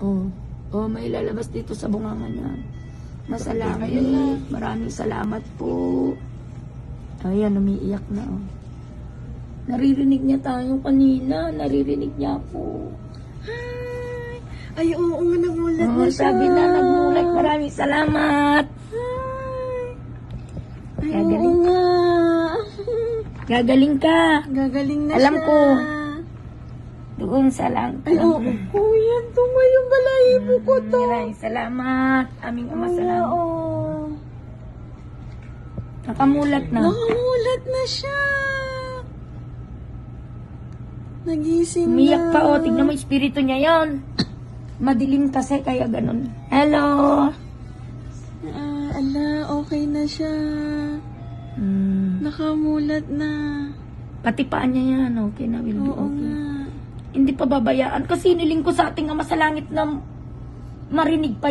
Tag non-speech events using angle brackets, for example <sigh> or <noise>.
Oh, oh, may lalabas dito sa bunganga niya. Masalamat. Maraming salamat po. Ayan, umiiyak na. Oh. Naririnig niya tayo kanina. Naririnig niya po. Hi! Ay, oo nga, nagulat Oh, na siya. sabi na nagmulat. Maraming salamat. Hi! Ay, Gagaling. oo nga. Gagaling ka. Gagaling na Alam siya. ko. Doon sa lang. Ay, oo. Oh, balahibo ko to. Maraming salamat. Aming ama salamat. oo. Nakamulat na. Nakamulat na siya. Nagising Umiyak na. pa o. Tignan mo yung espiritu niya yon. <coughs> Madilim kasi kaya ganun. Hello. Ah, ala, okay na siya. Hmm. Nakamulat na. Pati paan niya yan. Okay na. Will be Oo okay. nga. Hindi pa babayaan. Kasi niling ko sa ating ama sa langit na marinig pa